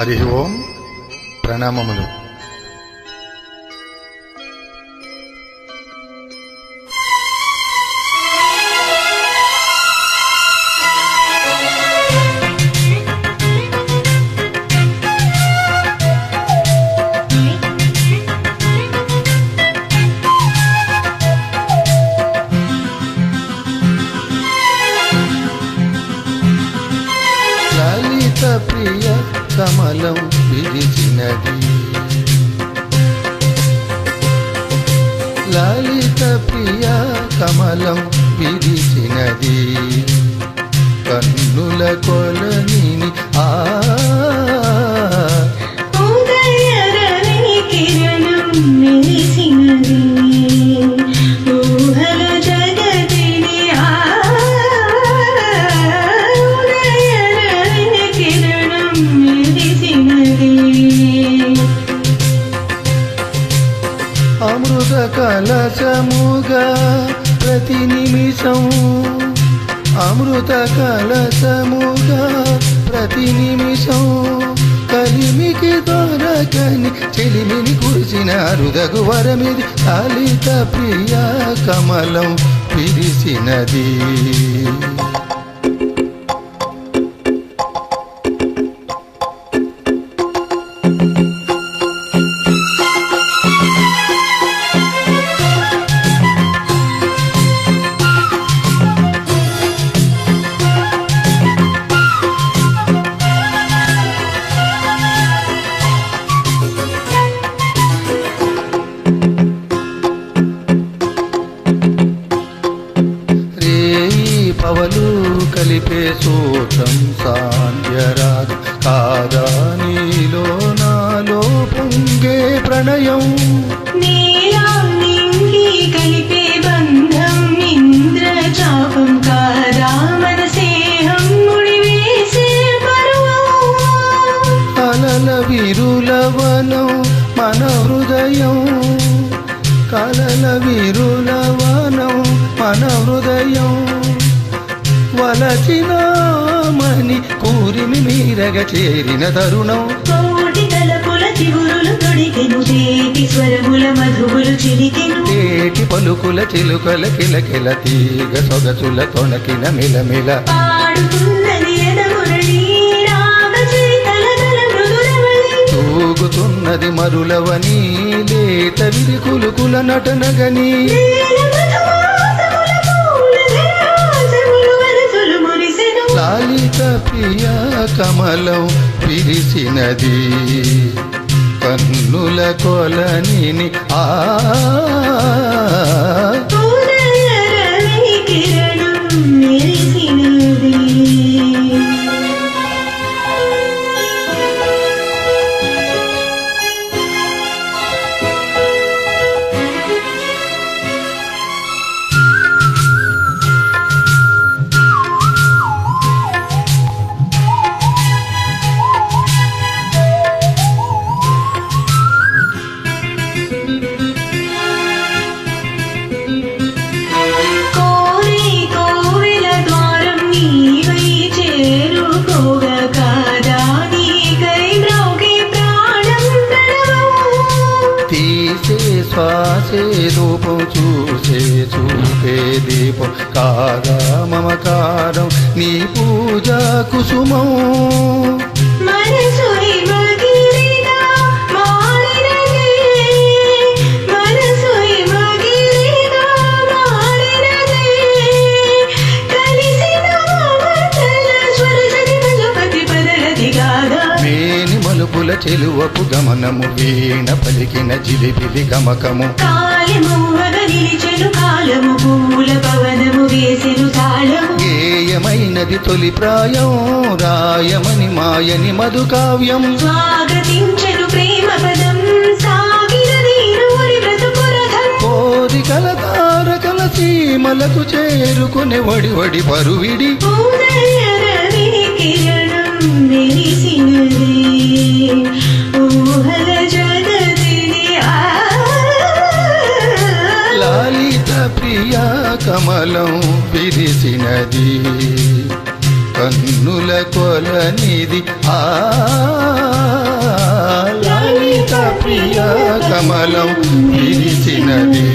హరి ఓం ప్రణామములు. లలిత ప్రియ కమలం విరిచినది. లలిత ప్రియ కమలం విరిచినది. కన్నుల కొలని కలసముగా ప్రతి నిమిషం అమృత కలసముగా ప్రతి నిమిషం కలిమికి దొరకని చెలిమిని కురిసిన అరుదగు వరమిది లలిత ప్రియ కమలం పిరిసినది కలిపే సూత్రం సాంధ్యరాగ కాదా నీలో నాలో పొంగే ప్రణయం. నీలం నింగి కలిపే బంధం ఇంద్రచాపం కాదా మనసేహం ముడివేసే పరువం. కలల విరులవనం మన హృదయం. కలల విరులవనం మన హృదయం. వలచినామని కూరిమి మీరగ చేరిన తరుణం. తేటి పలుకుల చిలుకల కిలకిల తీగ సొగసుల తొణకిన మిలమిల. తూగుతున్నది మరులవని లేత విరికులుకుల నటనగని. ప్రియ కమలం పిలిచినది కన్నుల కొలని ఆ శ్వాసే రూపం చూసే చూపే దీపం. కాగా మమకారం నీ పూజ కుసుమం. మనసు మేని మలుపుల చెలువపు గమనము వీణ పలికిన జిలిబిలి గమకము. గేయమైనది తొలి ప్రాయం రాయమని మాయని మధు కావ్యం స్వాగతించెను ప్రేమ పదం కోరికల తారకల సీమలకు చేరుకునే వడి వడి పరువిడి. కమలం విరిసినది. కన్నుల కొలనిది ఆ లలిత ప్రియ కమలం విరిచినది